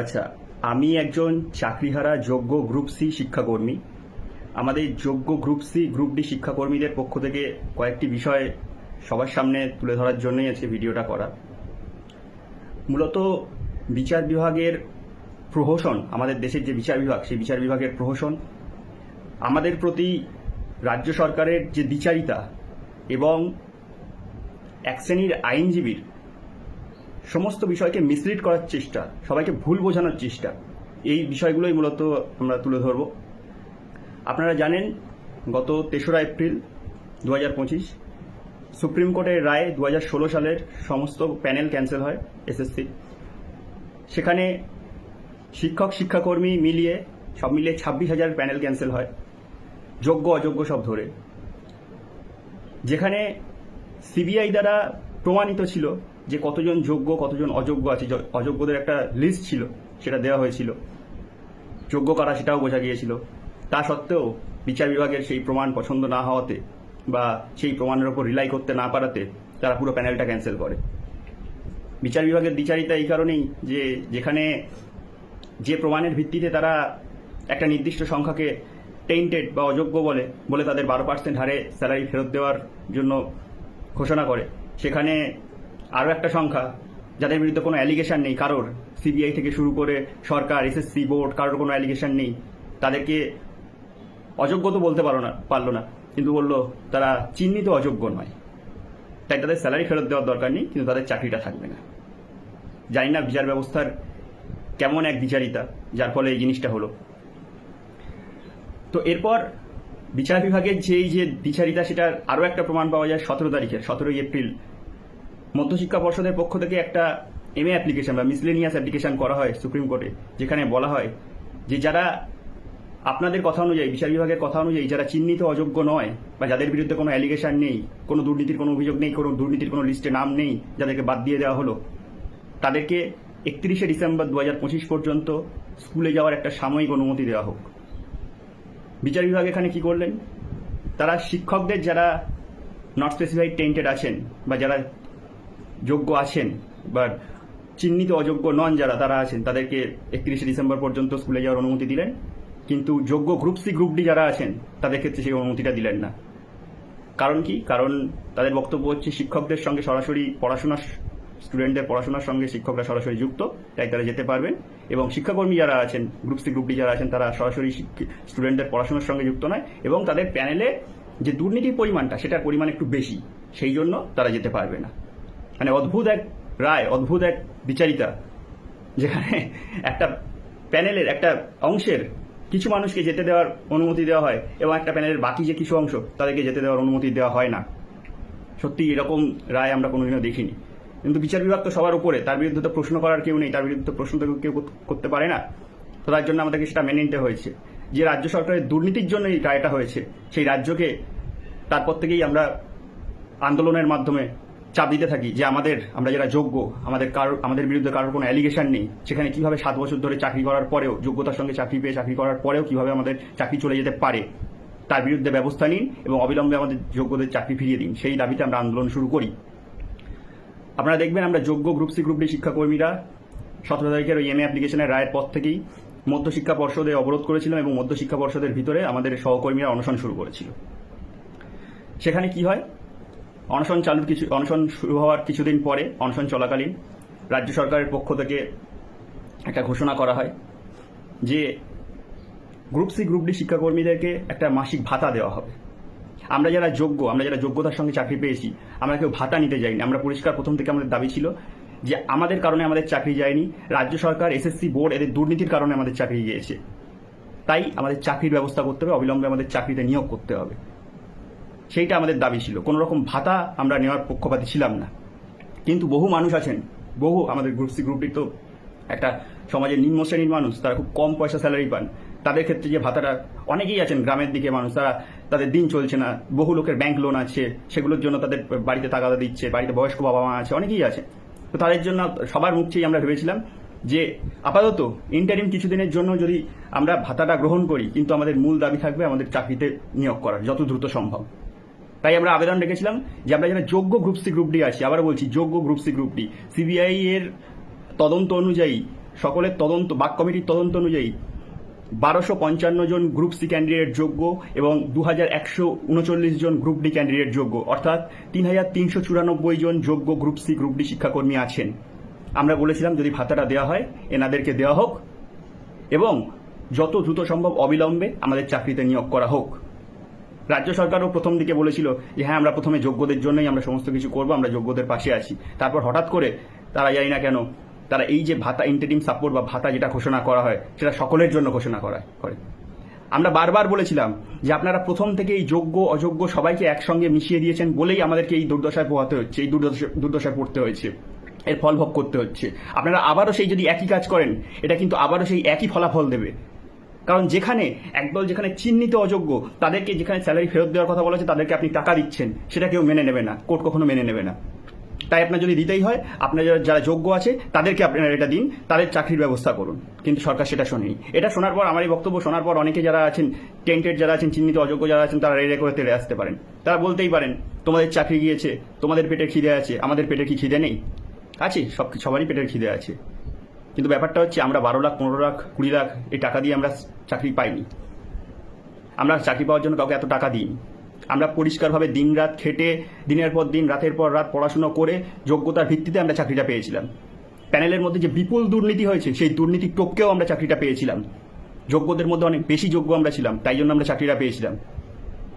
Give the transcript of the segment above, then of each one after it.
আচ্ছা আমি একজন চাকরিহারা যোগ্য গ্রুপ সি শিক্ষাকর্মী। আমাদের যোগ্য গ্রুপ সি, গ্রুপ ডি শিক্ষাকর্মীদের পক্ষ থেকে কয়েকটি বিষয় সবার সামনে তুলে ধরার জন্যই আজকে ভিডিওটা করা। মূলত বিচার বিভাগের প্রহসন, আমাদের দেশের যে বিচার বিভাগ, সেই বিচার বিভাগের প্রহসন, আমাদের প্রতি রাজ্য সরকারের যে দ্বিচারিতা এবং এক শ্রেণির আইনজীবীর সমস্ত বিষয়কে মিসলিড করার চেষ্টা, সবাইকে ভুল বোঝানোর চেষ্টা, এই বিষয়গুলোই মূলত আমরা তুলে ধরব। আপনারা জানেন, গত তেসরা এপ্রিল দু হাজার পঁচিশ সুপ্রিম কোর্টের রায় দু সালের সমস্ত প্যানেল ক্যান্সেল হয় এসএসসি সেখানে শিক্ষক, শিক্ষাকর্মী মিলিয়ে সব মিলিয়ে ছাব্বিশ হাজার প্যানেল ক্যান্সেল হয়, যোগ্য, অযোগ্য সব ধরে। যেখানে সিবিআই দ্বারা প্রমাণিত ছিল যে কতজন যোগ্য, কতজন অযোগ্য আছে অযোগ্যদের একটা লিস্ট ছিল, সেটা দেওয়া হয়েছিল। যোগ্য কারা সেটাও বোঝা গিয়েছিল। তা সত্ত্বেও বিচার বিভাগের সেই প্রমাণ পছন্দ না হওয়াতে বা সেই প্রমাণের ওপর রিলাই করতে না পারাতে তারা পুরো প্যানেলটা ক্যান্সেল করে। বিচার বিভাগের দ্বিচারিতা এই কারণেই যে যেখানে যে প্রমাণের ভিত্তিতে তারা একটা নির্দিষ্ট সংখ্যাকে টেন্টেড বা অযোগ্য বলে বলে তাদের বারো পার্সেন্ট হারে স্যালারি ফেরত দেওয়ার জন্য ঘোষণা করে, সেখানে আরও একটা সংখ্যা, যাদের বিরুদ্ধে কোনো অ্যালিগেশন নেই, কারোর সিবিআই থেকে শুরু করে সরকার এসএসসি বোর্ড কারোর কোনো অ্যালিগেশন নেই, তাদেরকে অযোগ্য তো বলতে পারো না, পারল না, কিন্তু বলল তারা চিহ্নিত অযোগ্য নয়। তাই তাদের স্যালারি ফেরত দেওয়ার দরকার নেই, কিন্তু তাদের চাকরিটা থাকবে না। জানি না বিচার ব্যবস্থার কেমন এক বিচারিতা, যার ফলে এই জিনিসটা হলো। তো এরপর বিচার বিভাগের যেই যে বিচারিতা, সেটার আরও একটা প্রমাণ পাওয়া যায় সতেরো তারিখে সতেরোই এপ্রিল। মধ্যশিক্ষা পর্ষদের পক্ষ থেকে একটা এমএ অ্যাপ্লিকেশন বা মিসলেনিয়াস অ্যাপ্লিকেশন করা হয় সুপ্রিম কোর্টে, যেখানে বলা হয় যে যারা আপনাদের কথা অনুযায়ী, বিচার বিভাগের কথা অনুযায়ী যারা চিহ্নিত অযোগ্য নয় বা যাদের বিরুদ্ধে কোনো অ্যালিগেশন নেই, কোনো দুর্নীতির কোনো অভিযোগ নেই, কোনো দুর্নীতির কোনো লিস্টে নাম নেই, যাদেরকে বাদ দিয়ে দেওয়া হলো, তাদেরকে একত্রিশে ডিসেম্বর দু হাজার পঁচিশ পর্যন্ত স্কুলে যাওয়ার একটা সাময়িক অনুমতি দেওয়া হোক। বিচার বিভাগ এখানে কি করলেন? তারা শিক্ষকদের যারা নট স্পেসিফাইড টেন্টেড আছেন বা যারা যোগ্য আছেন বা চিহ্নিত অযোগ্য নন যারা, তারা আছেন। তাদেরকে একত্রিশে ডিসেম্বর পর্যন্ত স্কুলে যাওয়ার অনুমতি দিলেন, কিন্তু যোগ্য গ্রুপ সি গ্রুপ ডি যারা আছেন, তাদের ক্ষেত্রে সেই অনুমতিটা দিলেন না। কারণ কি? কারণ তাদের বক্তব্য হচ্ছে, শিক্ষকদের সঙ্গে সরাসরি পড়াশোনা স্টুডেন্টদের পড়াশোনার সঙ্গে শিক্ষকরা সরাসরি যুক্ত, তাই তারা যেতে পারবেন। এবং শিক্ষাকর্মী যারা আছেন গ্রুপ সি গ্রুপ ডি যারা আছেন, তারা সরাসরি স্টুডেন্টদের পড়াশোনার সঙ্গে যুক্ত নয় এবং তাদের প্যানেলে যে দুর্নীতির পরিমাণটা, সেটার পরিমাণ একটু বেশি, সেই জন্য তারা যেতে পারবে না। মানে অদ্ভুত এক রায়, অদ্ভুত এক বিচারিতা, যেখানে একটা প্যানেলের, একটা অংশের কিছু মানুষকে যেতে দেওয়ার অনুমতি দেওয়া হয় এবং একটা প্যানেলের বাকি যে কিছু অংশ, তাদেরকে যেতে দেওয়ার অনুমতি দেওয়া হয় না। সত্যি এরকম রায় আমরা কোনোদিনও দেখিনি। কিন্তু বিচার বিভাগ তো সবার উপরে, তার বিরুদ্ধে তো প্রশ্ন করার কেউ নেই, তার বিরুদ্ধে তো প্রশ্ন তো কেউ কর- করতে পারে না। তো তার জন্য আমাদেরকে সেটা মেনে নিতে হয়েছে। যে রাজ্য সরকারের দুর্নীতির জন্য এই রায়টা হয়েছে, সেই রাজ্যকে তারপর থেকেই আমরা আন্দোলনের মাধ্যমে চাপ দিতে থাকি যে আমাদের, আমরা যারা যোগ্য, আমাদের কারও, আমাদের বিরুদ্ধে কারোর কোনো অ্যালিগেশন নেই, সেখানে কীভাবে সাত বছর ধরে চাকরি করার পরেও, যোগ্যতার সঙ্গে চাকরি পেয়ে চাকরি করার পরেও কীভাবে আমাদের চাকরি চলে যেতে পারে, তার বিরুদ্ধে ব্যবস্থা নিন এবং অবিলম্বে আমাদের যোগ্যদের চাকরি ফিরিয়ে দিন। সেই দাবিতে আমরা আন্দোলন শুরু করি। আপনারা দেখবেন আমরা যোগ্য গ্রুপ সি গ্রুপ ডি শিক্ষাকর্মীরা সতেরো তারিখের ওই এমএ অ্যাপ্লিকেশনের রায়ের পর থেকেই মধ্যশিক্ষা পর্ষদে অবরোধ করেছিলাম এবং মধ্যশিক্ষা পর্ষদের ভিতরে আমাদের সহকর্মীরা অনশন শুরু করেছিল। সেখানে কি হয়? অনশন চালুর কিছু, অনশন শুরু হওয়ার কিছুদিন পরে অনশন চলাকালীন রাজ্য সরকারের পক্ষ থেকে একটা ঘোষণা করা হয় যে গ্রুপ সি, গ্রুপ ডি শিক্ষাকর্মীদেরকে একটা মাসিক ভাতা দেওয়া হবে। আমরা যারা যোগ্য, আমরা যারা যোগ্যতার সঙ্গে চাকরি পেয়েছি, আমরা কেউ ভাতা নিতে যাইনি। আমরা পরিষ্কার প্রথম থেকে আমাদের দাবি ছিল যে আমাদের কারণে আমাদের চাকরি যায়নি, রাজ্য সরকার, এসএসসি বোর্ড এদের দুর্নীতির কারণে আমাদের চাকরি গিয়েছে। তাই আমাদের চাকরির ব্যবস্থা করতে হবে, অবিলম্বে আমাদের চাকরিতে নিয়োগ করতে হবে। সেইটা আমাদের দাবি ছিল। কোনো রকম ভাতা আমরা নেওয়ার পক্ষপাতী ছিলাম না। কিন্তু বহু মানুষ আছেন, বহু আমাদের গ্রুপ সি গ্রুপটি তো একটা সমাজের নিম্ন শ্রেণির মানুষ, তারা খুব কম পয়সা স্যালারি পান। তাদের ক্ষেত্রে যে ভাতাটা অনেকেই আছেন, গ্রামের দিকে মানুষ, তারা তাদের দিন চলছে না, বহু লোকের ব্যাংক লোন আছে, সেগুলোর জন্য তাদের বাড়িতে তাগাদা দিচ্ছে, বাড়িতে বয়স্ক বাবা মা আছে, অনেকেই আছে তো তাদের জন্য সবার মুখ আমরা ভেবেছিলাম যে আপাতত ইন্টারিম কিছুদিনের জন্য যদি আমরা ভাতাটা গ্রহণ করি, কিন্তু আমাদের মূল দাবি থাকবে আমাদের চাকরিতে নিয়োগ করার যত দ্রুত সম্ভব। তাই আমরা আবেদন রেখেছিলাম যে আমরা যারা যোগ্য গ্রুপ সি গ্রুপ ডি আছি আবার বলছি, যোগ্য group C group D CBI এর তদন্ত অনুযায়ী, সকলের তদন্ত, বাক কমিটির তদন্ত অনুযায়ী বারোশো পঞ্চান্ন জন গ্রুপ সি ক্যান্ডিডেট যোগ্য এবং দু হাজার একশো উনচল্লিশ জন গ্রুপ ডি ক্যান্ডিডেট যোগ্য। অর্থাৎ তিন হাজার তিনশো চুরানব্বই জন যোগ্য গ্রুপ সি গ্রুপ ডি শিক্ষাকর্মী আছেন। আমরা বলেছিলাম যদি ভাতাটা দেওয়া হয়, এনাদেরকে দেওয়া হোক এবং যত দ্রুত সম্ভব অবিলম্বে আমাদের চাকরিতে নিয়োগ করা হোক। রাজ্য সরকারও প্রথম দিকে বলেছিল যে হ্যাঁ আমরা প্রথমে যোগ্যদের জন্যই আমরা সমস্ত কিছু করব, আমরা যোগ্যদের পাশে আছি। তারপর হঠাৎ করে তারা জানি না কেন, তারা এই যে ভাতা ইন্টারিম সাপোর্ট বা ভাতা যেটা ঘোষণা করা হয়, সেটা সকলের জন্য ঘোষণা করা, করে। আমরা বারবার বলেছিলাম যে, আপনারা প্রথম থেকে এই যোগ্য, অযোগ্য সবাইকে একসঙ্গে মিশিয়ে দিয়েছেন বলেই আমাদেরকে এই দুর্দশায় পোহাতে হচ্ছে, এই দুর্দশা, দুর্দশায় পড়তে হয়েছে এর ফল ভোগ করতে হচ্ছে। আপনারা আবারও সেই যদি একই কাজ করেন, এটা কিন্তু আবারও সেই একই ফলাফল দেবে। কারণ যেখানে একদল যেখানে চিহ্নিত অযোগ্য, তাদেরকে যেখানে স্যালারি ফেরত দেওয়ার কথা বলা হচ্ছে তাদেরকে আপনি টাকা দিচ্ছেন, সেটা কেউ মেনে নেবে না, কোর্ট কখনো মেনে নেবে না। তাই আপনার যদি দিতেই হয়, আপনার যারা যারা যোগ্য আছে, তাদেরকে আপনারা এটা দিন, তাদের চাকরির ব্যবস্থা করুন। কিন্তু সরকার সেটা শোনেনি। এটা শোনার পর, আমার এই বক্তব্য শোনার পর অনেকে যারা আছেন টেন্টেড যারা আছেন, চিহ্নিত অযোগ্য যারা আছেন, তারা রেড়ে করে তেড়ে আসতে পারেন। তারা বলতেই পারেন, তোমাদের চাকরি গিয়েছে, তোমাদের পেটে খিদে আছে, আমাদের পেটে কি খিদে নেই? আছে, সব, সবারই পেটের খিদে আছে। কিন্তু ব্যাপারটা হচ্ছে, আমরা বারো লাখ, পনেরো লাখ, কুড়ি লাখ এই টাকা দিয়ে আমরা চাকরি পাইনি। আমরা চাকরি পাওয়ার জন্য কাউকে এত টাকা দিই আমরা পরিষ্কারভাবে দিনরাত খেটে, দিনের পর দিন, রাতের পর রাত পড়াশুনো করে যোগ্যতার ভিত্তিতে আমরা চাকরিটা পেয়েছিলাম। প্যানেলের মধ্যে যে বিপুল দুর্নীতি হয়েছে, সেই দুর্নীতি টপকেও আমরা চাকরিটা পেয়েছিলাম। যোগ্যদের মধ্যে অনেক বেশি যোগ্য আমরা ছিলাম, তাই জন্য আমরা চাকরিটা পেয়েছিলাম।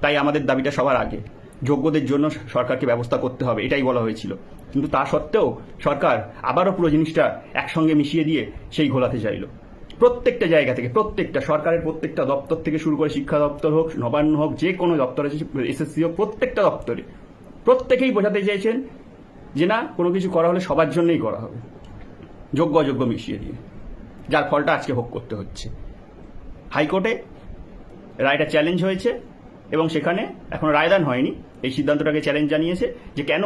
তাই আমাদের দাবিটা সবার আগে, যোগ্যদের জন্য সরকারকে ব্যবস্থা করতে হবে, এটাই বলা হয়েছিল। কিন্তু তা সত্ত্বেও সরকার আবারও পুরো জিনিসটা একসঙ্গে মিশিয়ে দিয়ে সেই ঘোলাতে চাইল। প্রত্যেকটা জায়গা থেকে, প্রত্যেকটা সরকারের প্রত্যেকটা দপ্তর থেকে শুরু করে শিক্ষা দপ্তর হোক, নবান্ন হোক, যে কোনো দপ্তর আছে এসএসসি হোক, প্রত্যেকটা দপ্তরে। প্রত্যেকেই বোঝাতে চাইছেন যে না, কোনো কিছু করা হলে সবার জন্যই করা হবে। যোগ্য অযোগ্য মিশিয়ে দিয়ে। যার ফলটা আজকে ভোগ করতে হচ্ছে। হাইকোর্টে রায়টা চ্যালেঞ্জ হয়েছে এবং সেখানে এখনও রায়দান হয়নি। এই সিদ্ধান্তটাকে চ্যালেঞ্জ জানিয়েছে যে কেন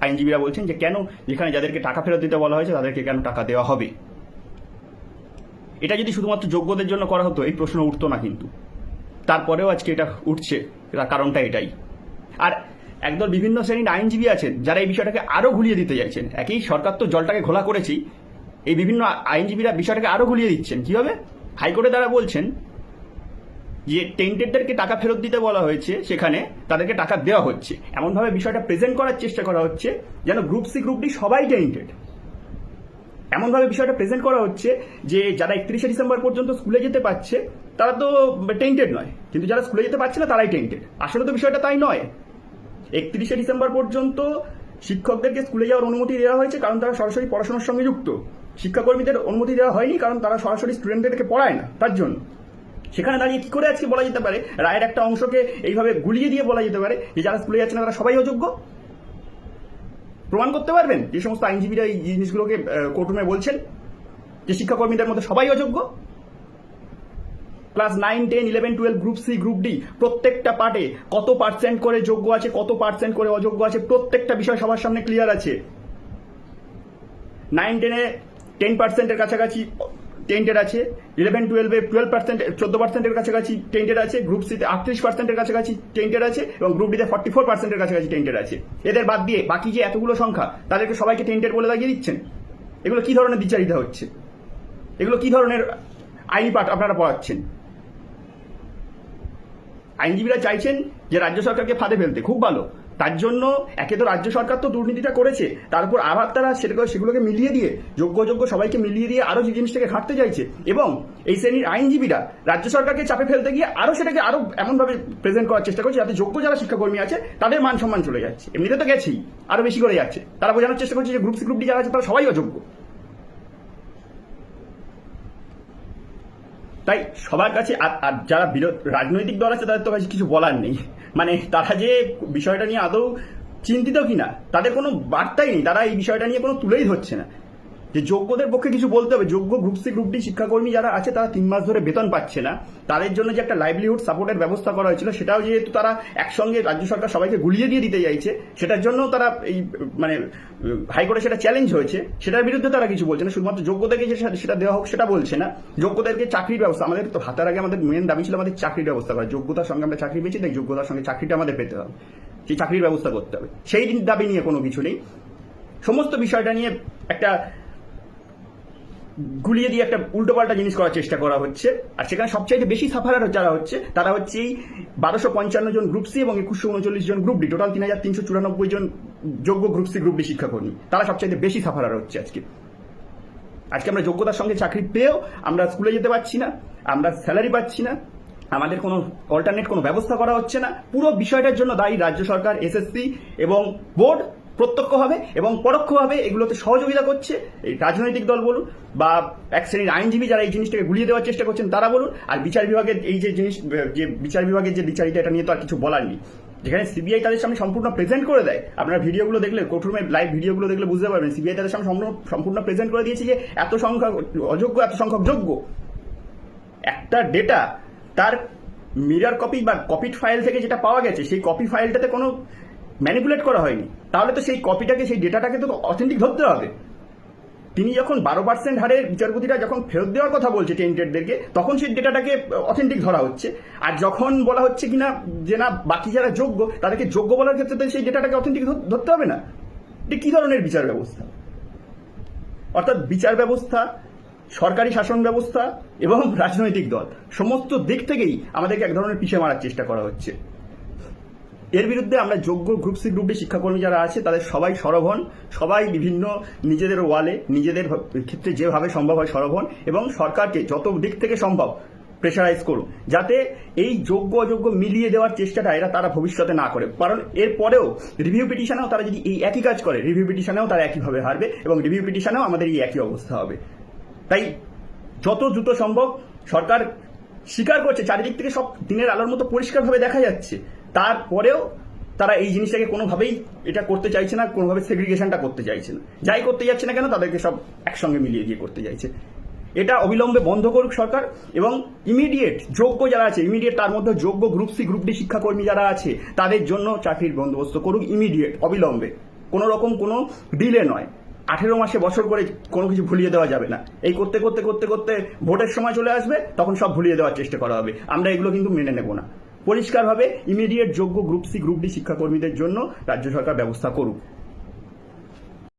আইনজীবীরা বলছেন যে কেন যেখানে যাদেরকে টাকা ফেরত দিতে বলা হয়েছে, তাদেরকে কেন টাকা দেওয়া হবে? এটা যদি শুধুমাত্র যোগ্যদের জন্য করা হতো, এই প্রশ্ন উঠতো না কিন্তু। তারপরেও আজকে এটা উঠছে কারণটা এটাই। আর একদল বিভিন্ন শ্রেণির আইনজীবী আছেন, যারা এই বিষয়টাকে আরও ঘুলিয়ে দিতে চাইছেন। একই সরকার তো জলটাকে ঘোলা করেছি, এই বিভিন্ন আইনজীবীরা বিষয়টাকে আরও ঘুলিয়ে দিচ্ছেন। কীভাবে? হাইকোর্টে তারা বলছেন যে, টেন্টেডদেরকে টাকা ফেরত দিতে বলা হয়েছে, সেখানে তাদেরকে টাকা দেওয়া হচ্ছে। এমনভাবে বিষয়টা প্রেজেন্ট করার চেষ্টা করা হচ্ছে, যেন গ্রুপ সি, গ্রুপ ডি সবাই টেন্টেড। এমনভাবে বিষয়টা প্রেজেন্ট করা হচ্ছে যে যারা একত্রিশে ডিসেম্বর পর্যন্ত স্কুলে যেতে পারছে, তারা তো টেন্টেড নয়। কিন্তু যারা স্কুলে যেতে পারছে না, তারাই টেন্টেড আসলে তো বিষয়টা তাই নয়। একত্রিশে ডিসেম্বর পর্যন্ত শিক্ষকদেরকে স্কুলে যাওয়ার অনুমতি দেওয়া হয়েছে কারণ তারা সরাসরি পড়াশোনার সঙ্গে যুক্ত। শিক্ষাকর্মীদের অনুমতি দেওয়া হয়নি কারণ তারা সরাসরি স্টুডেন্টদেরকে পড়ায় না, তার জন্য। সেখানে দাঁড়িয়ে কি করে আজকে বলা যেতে পারে? রায়ের একটা অংশকে এইভাবে গুলিয়ে দিয়ে বলা যেতে পারে যে যারা স্কুলে যাচ্ছে না, তারা সবাই অযোগ্য? প্রমাণ করতে পারবেন? যে সমস্ত আইনজীবীরা এই জিনিসগুলোকে কোর্টরুমে বলছেন। যে শিক্ষাকর্মীদের মধ্যে সবাই অযোগ্য? Class nine ten eleven twelve group C group D প্রত্যেকটা পার্টে কত পার্সেন্ট করে যোগ্য আছে, কত পার্সেন্ট করে অযোগ্য আছে, প্রত্যেকটা বিষয় সবার সামনে ক্লিয়ার আছে। নাইন টেনে টেন পার্সেন্টের কাছাকাছি টেন্টেড আছে ইলেভেন টুয়েলভে টুয়েলভ পার্সেন্ট চোদ্দ পার্সেন্টের কাছাকাছি টেন্টেড আছে গ্রুপ সিতে আটত্রিশ পার্সেন্টের কাছাকাছি টেন্টেড আছে এবং গ্রুপ ডিতে ফর্টি ফোর পার্সেন্টের কাছাকাছি টেন্টেড আছে। এদের বাদ দিয়ে বাকি যে এতগুলো সংখ্যা, তাদেরকে সবাইকে টেন্টেড বলে লাগিয়ে দিচ্ছেন? এগুলো কি ধরনের বিচারিতা হচ্ছে? এগুলো কি ধরনের আইনি পাঠ আপনারা পড়াচ্ছেন? আইনজীবীরা চাইছেন যে রাজ্য সরকারকে ফাঁদে ফেলতে, খুব ভালো। তার জন্য একে তো রাজ্য সরকার তো দুর্নীতিটা করেছে। তারপর আবার তারা সেটাকে, সেগুলোকে মিলিয়ে দিয়ে, যোগ্য যোগ্য সবাইকে মিলিয়ে দিয়ে আরও যে জিনিসটাকে ঘাটতে চাইছে। এবং এই শ্রেণির আইনজীবীরা রাজ্য সরকারকে চাপে ফেলতে গিয়ে আরও সেটাকে আরও এমনভাবে প্রেজেন্ট করার চেষ্টা করছে যাতে যোগ্য যারা শিক্ষাকর্মী আছে, তাদের মান সম্মান চলে যাচ্ছে। এমনিতে তো গেছেই, আরও বেশি করে যাচ্ছে। তারা বোঝানোর চেষ্টা করছে যে গ্রুপ সি গ্রুপ ডি যারা আছে, তারা সবাই অযোগ্য। তাই সবার কাছে, আর যারা বিরোধ, রাজনৈতিক দল আছে, তাদের তো কাছে কিছু বলার নেই। মানে তারা যে বিষয়টা নিয়ে আদৌ চিন্তিত কিনা, তাদের কোনো বার্তাই নেই, তারা এই বিষয়টা নিয়ে কোনো তুলেই ধরছে না। যে যোগ্যদের পক্ষে কিছু বলতে হবে। যোগ্য গ্রুপ সি গ্রুপ ডি শিক্ষাকর্মী যারা আছে, তারা তিন মাস ধরে বেতন পাচ্ছে না। তাদের জন্য যে একটা লাইভলিহুড সাপোর্টের ব্যবস্থা করা হয়েছিল, সেটাও যেহেতু তারা একসঙ্গে রাজ্য সরকার সবাইকে গুলিয়ে দিয়ে দিতে চাইছে, সেটার জন্য তারা এই মানে হাইকোর্টে সেটা চ্যালেঞ্জ হয়েছে। সেটার বিরুদ্ধে তারা কিছু বলছে না। শুধুমাত্র যোগ্যদেরকে যে সেটা- দেওয়া হোক, সেটা বলছে না। যোগ্যদেরকে চাকরির ব্যবস্থা, আমাদের তো হাতের আগে আমাদের মেন দাবি ছিল আমাদের চাকরির ব্যবস্থা করা। যোগ্যতার সঙ্গে আমরা চাকরি পেয়েছি, তাই যোগ্যতার সঙ্গে চাকরিটা আমাদের পেতে হবে। সেই চাকরির ব্যবস্থা করতে হবে। সেই দাবি নিয়ে কোনো কিছু নেই। সমস্ত বিষয়টা নিয়ে একটা গুলিয়ে দিয়ে একটা উল্টোপাল্টা জিনিস করার চেষ্টা করা হচ্ছে। আর সেখানে সবচাইতে বেশি সাফারার যারা হচ্ছে, তারা হচ্ছে এই বারোশো পঞ্চান্ন জন গ্রুপ সি এবং একুশশো উনচল্লিশ জন গ্রুপ ডি টোটাল তিন হাজার তিনশো চুরানব্বই জন যোগ্য গ্রুপ সি গ্রুপ ডি শিক্ষাকর্মী। তারা সবচাইতে বেশি সাফারার হচ্ছে আজকে। আজকে আমরা যোগ্যতার সঙ্গে চাকরি পেয়েও আমরা স্কুলে যেতে পারছি না, আমরা স্যালারি পাচ্ছি না, আমাদের কোনো অল্টারনেট কোনো ব্যবস্থা করা হচ্ছে না। পুরো বিষয়টার জন্য দায়ী রাজ্য সরকার এসএসসি এবং বোর্ড প্রত্যক্ষভাবে এবং পরোক্ষভাবে এগুলোতে সহযোগিতা করছে এই রাজনৈতিক দল বলুন বা এক শ্রেণির আইনজীবী যারা এই জিনিসটাকে গুলিয়ে দেওয়ার চেষ্টা করছেন তারা বলুন আর বিচার বিভাগের এই যে জিনিস, যে বিচার বিভাগের যে বিচারিতা, এটা নিয়ে তো আর কিছু বলার নেই। যেখানে সিবিআই তাদের সামনে সম্পূর্ণ প্রেজেন্ট করে দেয়। আপনারা ভিডিওগুলো দেখলে কোর্টরুমের লাইভ ভিডিওগুলো দেখলে বুঝতে পারবেন, সিবিআই তাদের সামনে সম্পূর্ণ সম্পূর্ণ প্রেজেন্ট করে দিয়েছে যে এত সংখ্যক অযোগ্য, এত সংখ্যক যোগ্য। একটা ডেটা তার মিরর কপি বা কপিড ফাইল থেকে যেটা পাওয়া গেছে, সেই কপি ফাইলটাতে কোনো ম্যানিপুলেট করা হয়নি। তাহলে তো সেই কপিটাকে সেই ডেটাটাকে তো অথেন্টিক ধরতে হবে। তিনি যখন বারো পার্সেন্ট হারের বিচারপতিরা যখন ফেরত দেওয়ার কথা বলছে টেন্টেডদেরকে তখন সেই ডেটাটাকে অথেন্টিক ধরা হচ্ছে। আর যখন বলা হচ্ছে কিনা যে না, বাকি যারা যোগ্য, তাদেরকে যোগ্য বলার ক্ষেত্রে সেই ডেটাটাকে অথেন্টিক ধরতে হবে না। এটা কি ধরনের বিচার ব্যবস্থা? অর্থাৎ বিচার ব্যবস্থা, সরকারি শাসন ব্যবস্থা এবং রাজনৈতিক দল। সমস্ত দিক থেকেই আমাদেরকে এক ধরনের পিছিয়ে মারার চেষ্টা করা হচ্ছে। এর বিরুদ্ধে আমরা যোগ্য গ্রুপ সি গ্রুপ ডি শিক্ষাকর্মী যারা আছে, তাদের সবাই সরব হন। সবাই বিভিন্ন নিজেদের ওয়ালে, নিজেদের ক্ষেত্রে যেভাবে সম্ভব হয় সরব হন এবং সরকারকে যত দিক থেকে সম্ভব প্রেশারাইজ করুন, যাতে এই যোগ্য, অযোগ্য মিলিয়ে দেওয়ার চেষ্টাটা এরা তারা ভবিষ্যতে না করে। কারণ এরপরেও রিভিউ পিটিশনেও তারা যদি এই একই কাজ করে রিভিউ পিটিশনেও তারা একইভাবে হারবে এবং রিভিউ পিটিশনেও আমাদের এই একই অবস্থা হবে। তাই যত দ্রুত সম্ভব সরকার স্বীকার করছে, চারিদিক থেকে সব দিনের আলোর মতো পরিষ্কারভাবে দেখা যাচ্ছে। তারপরেও তারা এই জিনিসটাকে কোনোভাবেই এটা করতে চাইছে না, কোনোভাবে সেগ্রিগেশনটা করতে চাইছে না। যাই করতে যাচ্ছে না কেন, তাদেরকে সব একসঙ্গে মিলিয়ে দিয়ে করতে চাইছে। এটা অবিলম্বে বন্ধ করুক সরকার এবং ইমিডিয়েট যোগ্য যারা আছে ইমিডিয়েট তার মধ্যে যোগ্য গ্রুপ সি গ্রুপ ডি শিক্ষাকর্মী যারা আছে, তাদের জন্য চাকরির বন্দোবস্ত করুক ইমিডিয়েট অবিলম্বে। কোনো রকম কোনো ডিলে নয়। আঠেরো মাসে বছর করে কোনো কিছু ভুলিয়ে দেওয়া যাবে না। এই করতে করতে করতে করতে ভোটের সময় চলে আসবে, তখন সব ভুলিয়ে দেওয়ার চেষ্টা করা হবে। আমরা এগুলো কিন্তু মেনে নেব না। পরিষ্কারভাবে ইমিডিয়েট যোগ্য গ্রুপ সি গ্রুপ ডি শিক্ষাকর্মীদের জন্য রাজ্য সরকার ব্যবস্থা করুক।